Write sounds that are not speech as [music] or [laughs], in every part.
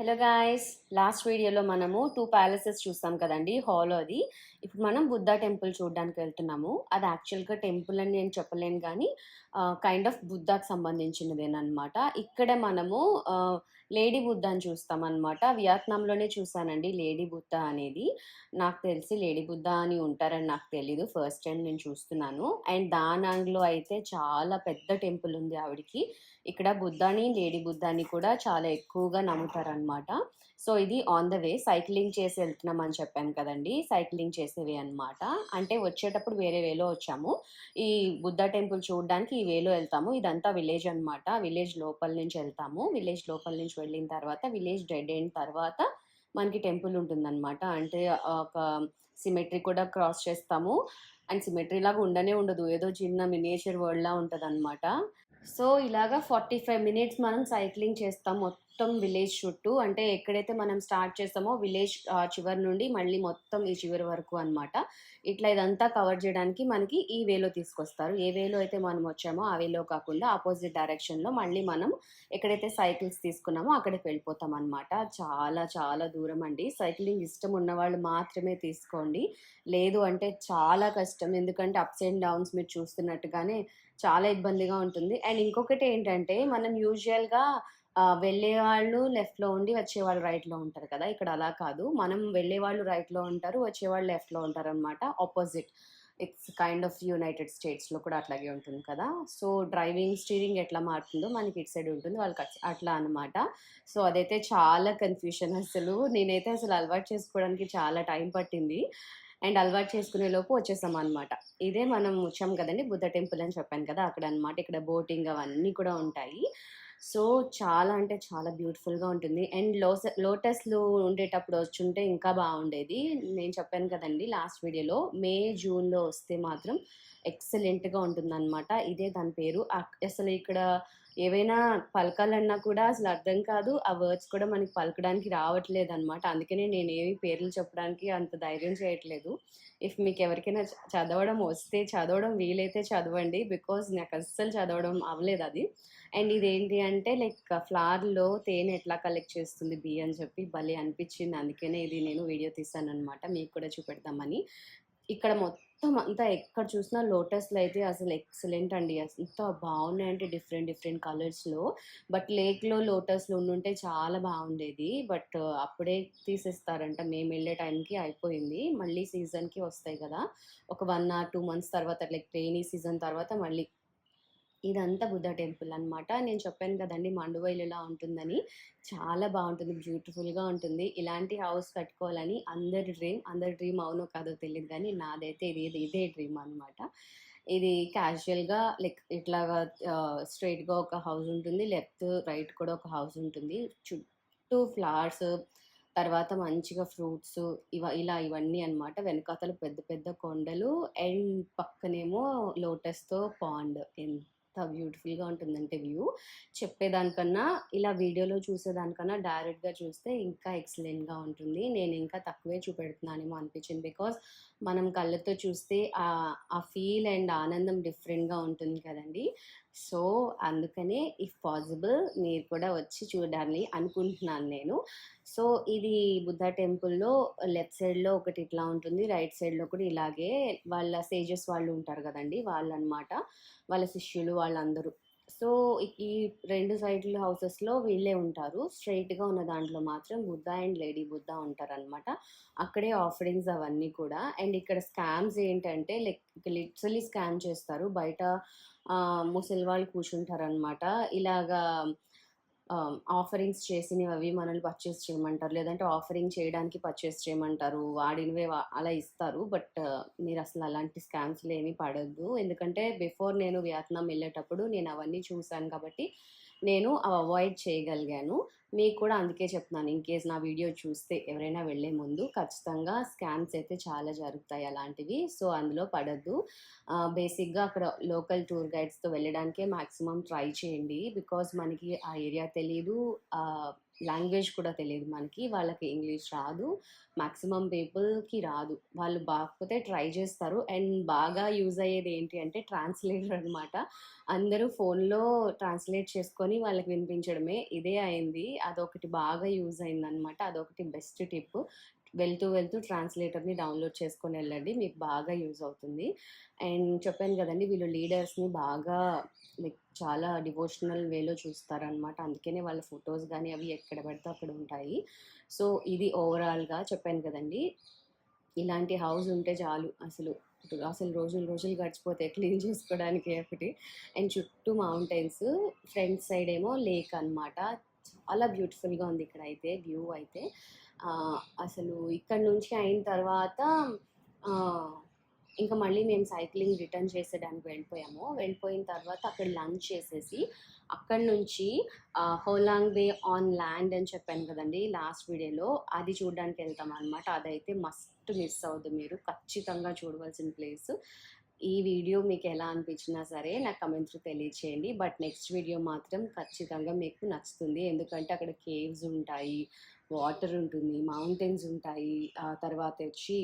Hello guys last వీడియోలో మనము two palaces చూస్తాం కదండి హాల్ అది. ఇప్పుడు మనం బుద్ధ టెంపుల్ చూడడానికి వెళ్తున్నాము. అది యాక్చువల్గా టెంపుల్ అని నేను చెప్పలేను కానీ కైండ్ ఆఫ్ బుద్ధకు సంబంధించినదేనమాట ఇక్కడ మనము లేడీ బుద్ధ అని చూస్తాం అనమాట వియత్నాంలోనే చూసానండి లేడీ బుద్ధ అనేది. నాకు తెలిసి లేడీ బుద్ధ అని ఉంటారని నాకు తెలీదు. ఫస్ట్ టైం నేను చూస్తున్నాను. అండ్ దానాంగ్లో అయితే చాలా పెద్ద టెంపుల్ ఉంది ఆవిడకి. ఇక్కడ బుద్ధాని లేడీ బుద్ధాని కూడా చాలా ఎక్కువగా నమ్ముతారనమాట సో ఇది ఆన్ ద వే సైక్లింగ్ చేసి వెళ్తున్నాం అని చెప్పాను కదండి. సైక్లింగ్ చేసేవి అనమాట అంటే వచ్చేటప్పుడు వేరే వేలో వచ్చాము. ఈ బుద్ధ టెంపుల్ చూడడానికి ఈ వేలో వెళ్తాము. ఇదంతా విలేజ్ అనమాట విలేజ్ లోపల నుంచి వెళ్తాము. విలేజ్ లోపల నుంచి వెళ్ళిన తర్వాత విలేజ్ డెడ్ అయిన తర్వాత మనకి టెంపుల్ ఉంటుందన్నమాట. అంటే ఒక సిమెట్రీ కూడా క్రాస్ చేస్తాము. అండ్ సిమెట్రీ లాగా ఉండనే ఉండదు. ఏదో చిన్న మినియేచర్ వరల్డ్లా ఉంటుంది అనమాట సో ఇలాగా ఫార్టీ ఫైవ్ మినిట్స్ మనం సైక్లింగ్ చేస్తాం మొత్తం విలేజ్ చుట్టూ. అంటే ఎక్కడైతే మనం స్టార్ట్ చేస్తామో విలేజ్ చివరి నుండి మళ్ళీ మొత్తం ఈ చివరి వరకు అనమాట ఇట్లా ఇదంతా కవర్ చేయడానికి మనకి ఈ వేలో తీసుకొస్తారు. ఏ వేలో అయితే మనం వచ్చామో ఆ వేలో కాకుండా ఆపోజిట్ డైరెక్షన్లో మళ్ళీ మనం ఎక్కడైతే సైకిల్స్ తీసుకున్నామో అక్కడికి వెళ్ళిపోతాం అనమాట చాలా చాలా దూరం అండి. సైక్లింగ్ ఇష్టం ఉన్న వాళ్ళు మాత్రమే తీసుకోండి. లేదు అంటే చాలా కష్టం. ఎందుకంటే అప్స్ అండ్ డౌన్స్ మీరు చూస్తున్నట్టుగానే చాలా ఇబ్బందిగా ఉంటుంది. అండ్ ఇంకొకటి ఏంటంటే మనం యూజువల్గా వెళ్ళే వాళ్ళు లెఫ్ట్లో ఉండి వచ్చేవాళ్ళు రైట్లో ఉంటారు కదా! ఇక్కడ అలా కాదు. మనం వెళ్ళే వాళ్ళు రైట్లో ఉంటారు వచ్చేవాళ్ళు లెఫ్ట్లో ఉంటారు అనమాట opposite it's kind of united స్టేట్స్లో కూడా అట్లాగే ఉంటుంది కదా! సో డ్రైవింగ్ స్టీరింగ్ ఎట్లా మారుతుందో మనకి ఇటు సైడ్ ఉంటుంది వాళ్ళకి అట్లా అనమాట సో అదైతే చాలా కన్ఫ్యూషన్ అసలు. నేనైతే అసలు అలవాటు చేసుకోవడానికి చాలా టైం పట్టింది. అండ్ అలవాటు చేసుకునే లోపు వచ్చేసాం అనమాట ఇదే మనం వచ్చాం కదండి బుద్ధ టెంపుల్ అని చెప్పాను కదా అక్కడ అనమాట ఇక్కడ బోటింగ్ అవన్నీ కూడా ఉంటాయి. సో చాలా అంటే చాలా బ్యూటిఫుల్గా ఉంటుంది. అండ్ లోస లోటస్లు ఉండేటప్పుడు వచ్చుంటే ఇంకా బాగుండేది. నేను చెప్పాను కదండి లాస్ట్ వీడియోలో మే జూన్లో వస్తే మాత్రం ఎక్సలెంట్గా ఉంటుందన్నమాట. ఇదే దాని పేరు. అసలు ఇక్కడ ఏవైనా పలకాలన్నా కూడా అసలు అర్థం కాదు. ఆ వర్డ్స్ కూడా మనకి పలకడానికి రావట్లేదు అనమాట అందుకనే నేను ఏమి పేర్లు చెప్పడానికి అంత ధైర్యం చేయట్లేదు. ఇఫ్ మీకు ఎవరికైనా చదవడం వస్తే చదవడం వీలైతే చదవండి. బికాజ్ నాకు అస్సలు చదవడం అవ్వలేదు అది. అండ్ ఇదేంటి అంటే లైక్ ఫ్లవర్లో తేనె ఎట్లా కలెక్ట్ చేస్తుంది బి అని చెప్పి భలే అనిపించింది. అందుకనే ఇది నేను వీడియో తీసాను అనమాట మీకు కూడా చూపెడతామని ఇక్కడ మొత్తం అంతా ఎక్కడ చూసినా లోటస్లు అయితే అసలు ఎక్సలెంట్ అండి. ఎంత బాగున్నాయంటే డిఫరెంట్ డిఫరెంట్ కలర్స్లో. బట్ లేక్లో లోటస్లు ఉండుంటే చాలా బాగుండేది. బట్ అప్పుడే తీసేస్తారంట. మేము వెళ్ళే టైంకి అయిపోయింది. మళ్ళీ సీజన్కి వస్తాయి కదా. ఒక వన్ ఆర్ టూ మంత్స్ తర్వాత లైక్ రెయినీ సీజన్ తర్వాత మళ్ళీ ఇదంతా బుద్ధ టెంపుల్ అనమాట నేను చెప్పాను కదండి మండువైలు ఎలా ఉంటుందని. చాలా బాగుంటుంది బ్యూటిఫుల్గా ఉంటుంది. ఇలాంటి హౌస్ కట్టుకోవాలని అందరి డ్రీమ్ అందరి డ్రీమ్ అవునో కాదో తెలియదు కానీ నాదైతే ఇది ఇదే డ్రీమ్ అనమాట ఇది క్యాజువల్గా లైక్ ఇట్లాగా స్ట్రైట్గా ఒక హౌస్ ఉంటుంది లెఫ్ట్ రైట్ కూడా ఒక హౌస్ ఉంటుంది. చుట్టూ ఫ్లవర్స్ తర్వాత మంచిగా ఫ్రూట్స్ ఇవ ఇలా ఇవన్నీ అనమాట వెనకాతలు పెద్ద పెద్ద కొండలు అండ్ పక్కనేమో లోటస్తో పాండ్. ఎంత బ్యూటిఫుల్గా ఉంటుందంటే వ్యూ. చెప్పేదానికన్నా ఇలా వీడియోలో చూసేదానికన్నా డైరెక్ట్గా చూస్తే ఇంకా ఎక్సలెంట్గా ఉంటుంది. నేను ఇంకా తక్కువే చూపెడుతున్నానేమో అనిపించింది. బికాస్ మనం కళ్ళతో చూస్తే ఆ ఫీల్ అండ్ ఆనందం డిఫరెంట్గా ఉంటుంది కదండి. సో అందుకనే ఇఫ్ పాసిబుల్ మీరు కూడా వచ్చి చూడాలి అనుకుంటున్నాను నేను. సో ఇది బుద్ధ టెంపుల్లో లెఫ్ట్ సైడ్లో ఒకటి ఇట్లా ఉంటుంది రైట్ సైడ్లో కూడా ఇలాగే వాళ్ళ సేజెస్ వాళ్ళు ఉంటారు కదండి వాళ్ళు అనమాట వాళ్ళ శిష్యులు వాళ్ళందరూ. సో ఈ రెండు సైడ్ల హౌసెస్లో వీళ్ళే ఉంటారు. స్ట్రైట్గా ఉన్న దాంట్లో మాత్రం బుద్ధ అండ్ లేడీ బుద్ధ ఉంటారనమాట అక్కడే ఆఫరింగ్స్ అవన్నీ కూడా. అండ్ ఇక్కడ స్కామ్స్ ఏంటంటే లైక్ లిటరలీ స్కామ్ చేస్తారు. బయట ముసలి వాళ్ళు కూర్చుంటారనమాట ఇలాగా ఆఫరింగ్స్ చేసినవి అవి మనల్ని పర్చేస్ చేయమంటారు. లేదంటే ఆఫరింగ్ చేయడానికి పర్చేస్ చేయమంటారు. వాడినవే అలా ఇస్తారు. బట్ మీరు అసలు అలాంటి స్కామ్స్లో ఏమీ పడద్దు. ఎందుకంటే బిఫోర్ నేను వియత్నాం వెళ్ళేటప్పుడు నేను అవన్నీ చూశాను కాబట్టి నేను అవాయిడ్ చేయగలిగాను. మీకు కూడా అందుకే చెప్తున్నాను. ఇన్ కేస్ నా వీడియో చూస్తే ఎవరైనా వెళ్ళే ముందు ఖచ్చితంగా స్కామ్స్ అయితే చాలా జరుగుతాయి అలాంటివి. సో అందులో పడద్దు. బేసిక్గా అక్కడ లోకల్ టూర్ గైడ్స్తో వెళ్ళడానికే మ్యాక్సిమం ట్రై చేయండి. బికాజ్ మనకి ఆ ఏరియా తెలీదు. లాంగ్వేజ్ కూడా తెలియదు మనకి. వాళ్ళకి ఇంగ్లీష్ రాదు. మ్యాక్సిమం పీపుల్‌కి రాదు. వాళ్ళు బాగపోతే ట్రై చేస్తారు. అండ్ బాగా యూజ్ అయ్యేది ఏంటి అంటే ట్రాన్స్‌లేటర్ అనమాట. అందరూ ఫోన్‌లో ట్రాన్స్‌లేట్ చేసుకొని వాళ్ళకి వినిపించడమే. ఇదే అయింది. అదొకటి బాగా యూజ్ అయిందనమాట. అదొకటి బెస్ట్ టిప్. వెళ్తూ వెళ్తూ ట్రాన్స్‌లేటర్‌ని డౌన్‌లోడ్ చేసుకొని వెళ్ళండి మీకు బాగా యూజ్ అవుతుంది. అండ్ చెప్పాను కదండి వీళ్ళు లీడర్స్‌ని బాగా లైక్ చాలా డివోషనల్ వేలో చూస్తారనమాట. అందుకనే వాళ్ళ ఫొటోస్ కానీ అవి ఎక్కడ పడితే అక్కడ ఉంటాయి. సో, ఇది ఓవరాల్‌గా చెప్పాను కదండీ! ఇలాంటి హౌస్ ఉంటే చాలు అసలు. అసలు రోజులు రోజులు గడిచిపోతే క్లీన్ [laughs] చేసుకోవడానికి ఒకటి. అండ్ చుట్టూ మౌంటైన్స్. ఫ్రంట్ సైడ్ ఏమో లేక్ అనమాట. చాలా బ్యూటిఫుల్‌గా ఉంది ఇక్కడ అయితే వ్యూ అయితే. అసలు ఇక్కడ నుంచి అయిన తర్వాత ఇంకా మళ్ళీ మేము సైక్లింగ్ రిటర్న్ చేసేదానికి వెళ్ళిపోయాము. వెళ్ళిపోయిన తర్వాత అక్కడ లంచ్ చేసేసి అక్కడి నుంచి హోలాంగ్ బే ఆన్ ల్యాండ్ అని చెప్పాను కదండి లాస్ట్ వీడియోలో. అది చూడడానికి వెళ్తామనమాట. అదైతే మస్ట్ మిస్ అవ్వద్దు మీరు. ఖచ్చితంగా చూడవలసిన ప్లేస్. ఈ వీడియో మీకు ఎలా అనిపించినా సరే నాకు కమెంట్స్ తెలియచేయండి. బట్ నెక్స్ట్ వీడియో మాత్రం ఖచ్చితంగా మీకు నచ్చుతుంది. ఎందుకంటే అక్కడ కేవ్స్ ఉంటాయి. వాటర్ ఉంటుంది. మౌంటైన్స్ ఉంటాయి. ఆ తర్వాత వచ్చి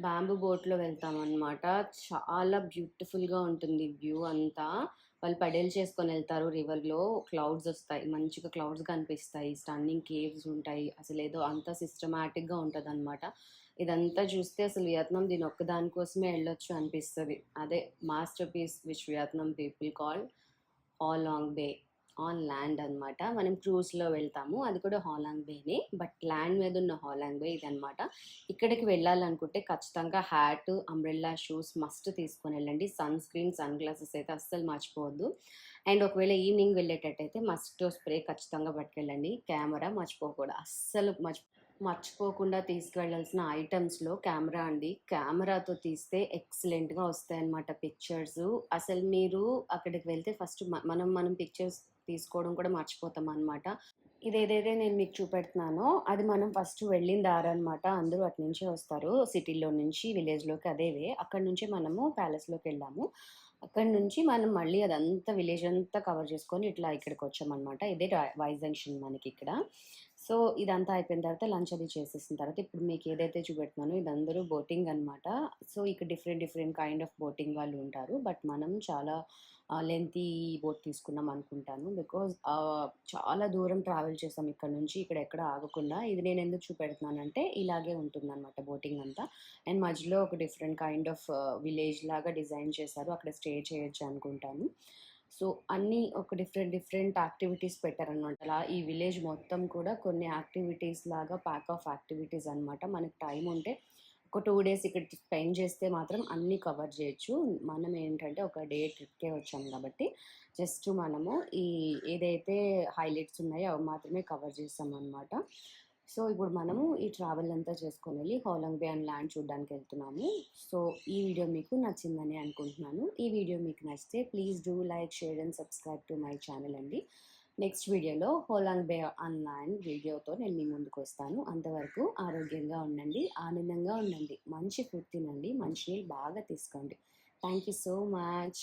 బాంబూ బోట్‌లో వెళ్తామన్నమాట చాలా బ్యూటిఫుల్‌గా ఉంటుంది వ్యూ అంతా. వాళ్ళు పడేలు చేసుకొని వెళ్తారు రివర్‌లో. క్లౌడ్స్ వస్తాయి. మంచిగా క్లౌడ్స్ కనిపిస్తాయి. స్టన్నింగ్ కేవ్స్ ఉంటాయి. అసలేదో అంతా సిస్టమాటిక్‌గా ఉంటదనమాట. ఇదంతా చూస్తే అసలు వియత్నాం దీని ఒక్కదానికోసమే కోసమే వెళ్ళొచ్చు అనిపిస్తుంది అదే masterpiece which Vietnam people call Ha Long Bay on land అనమాట. మనం క్రూజ్‌లో వెళ్తాము. అది కూడా హాలాంగ్ బేనే. బట్ ల్యాండ్ మీద ఉన్న హాలాంగ్ బే ఇదనమాట. ఇక్కడికి వెళ్ళాలనుకుంటే ఖచ్చితంగా హ్యాట్, అంబ్రెల్లా, షూస్ మస్ట్ తీసుకొని వెళ్ళండి సన్ స్క్రీన్, సన్ గ్లాసెస్ అయితే అస్సలు మర్చిపోవద్దు. అండ్ ఒకవేళ ఈవినింగ్ వెళ్ళేటట్టయితే మస్కిటో స్ప్రే ఖచ్చితంగా పట్టుకెళ్ళండి. కెమెరా మర్చిపోకూడదు. అస్సలు మర్చి మర్చిపోకుండా తీసుకువెళ్ళాల్సిన ఐటమ్స్లో కెమెరా అండి. కెమెరాతో తీస్తే ఎక్సలెంట్‌గా వస్తాయన్నమాట పిక్చర్స్ అసలు మీరు అక్కడికి వెళ్తే ఫస్ట్ మనం మనం పిక్చర్స్ తీసుకోవడం కూడా మర్చిపోతాం అనమాట ఇదేదైతే నేను మీకు చూపెడుతున్నానో అది మనం ఫస్ట్ వెళ్ళిన దారనమాట. అందరూ అటు నుంచే వస్తారు. సిటీలో నుంచి విలేజ్‌లోకి అదేవే అక్కడ అక్కడి నుంచి మనము ప్యాలెస్‌లోకెళ్ళాము. అక్కడి నుంచి మనం మళ్ళీ అదంతా విలేజ్ అంతా కవర్ చేసుకొని ఇట్లా ఇక్కడికి వచ్చామన్నమాట ఇదే వైజ్ వై జంక్షన్ మనకిక్కడ. సో, ఇదంతా అయిపోయిన తర్వాత లంచ్ అది చేసేసిన తర్వాత ఇప్పుడు మీకు ఏదైతే చూపెట్టినానో ఇదందరూ బోటింగ్ అనమాట. సో, ఇక్కడ different different kind of boating వాళ్ళు ఉంటారు. బట్ మనం చాలా లెంతీ బోట్ తీసుకున్నాం అనుకుంటాను. బికాజ్ చాలా దూరం ట్రావెల్ చేసాం ఇక్కడ నుంచి. ఇక్కడ ఎక్కడ ఆగకుండా. ఇది నేను ఎందుకు చూపెడుతున్నానంటే ఇలాగే ఉంటుందన్నమాట బోటింగ్ అంతా. అండ్ మధ్యలో ఒక డిఫరెంట్ కైండ్ ఆఫ్ విలేజ్ లాగా డిజైన్ చేశారు. అక్కడ స్టే చేయొచ్చు అనుకుంటాను. సో, అన్నీ ఒక డిఫరెంట్ డిఫరెంట్ యాక్టివిటీస్ పెట్టారనమాట. అలా ఈ విలేజ్ మొత్తం కూడా కొన్ని యాక్టివిటీస్ లాగా ప్యాక్ ఆఫ్ యాక్టివిటీస్ అనమాట. మనకు టైం ఉంటే ఒక టూ డేస్ ఇక్కడ స్పెండ్ చేస్తే మాత్రం అన్నీ కవర్ చేయొచ్చు. మనం ఏంటంటే ఒక డే ట్రిప్‌కే వచ్చాం కాబట్టి జస్ట్ మనము ఈ ఏదైతే హైలైట్స్ ఉన్నాయో అవి మాత్రమే కవర్ చేసామనమాట. సో, ఇప్పుడు మనము ఈ ట్రావెల్ అంతా చేసుకొనెళ్ళి హోలంగ్ బే అండ్ ల్యాండ్ చూడడానికి వెళ్తున్నాము. సో, ఈ వీడియో మీకు నచ్చిందని అనుకుంటున్నాను. ఈ వీడియో మీకు నచ్చితే please do like, share and subscribe to my channel అండి. నెక్స్ట్ వీడియోలో హోలాంగ్ బే ఆన్లైన్ వీడియోతో నేను మీ ముందుకొస్తాను. అంతవరకు ఆరోగ్యంగా ఉండండి. ఆనందంగా ఉండండి. మంచి ఫుడ్ తినండి. మంచినీళ్ళు బాగా తీసుకోండి. Thank you so much.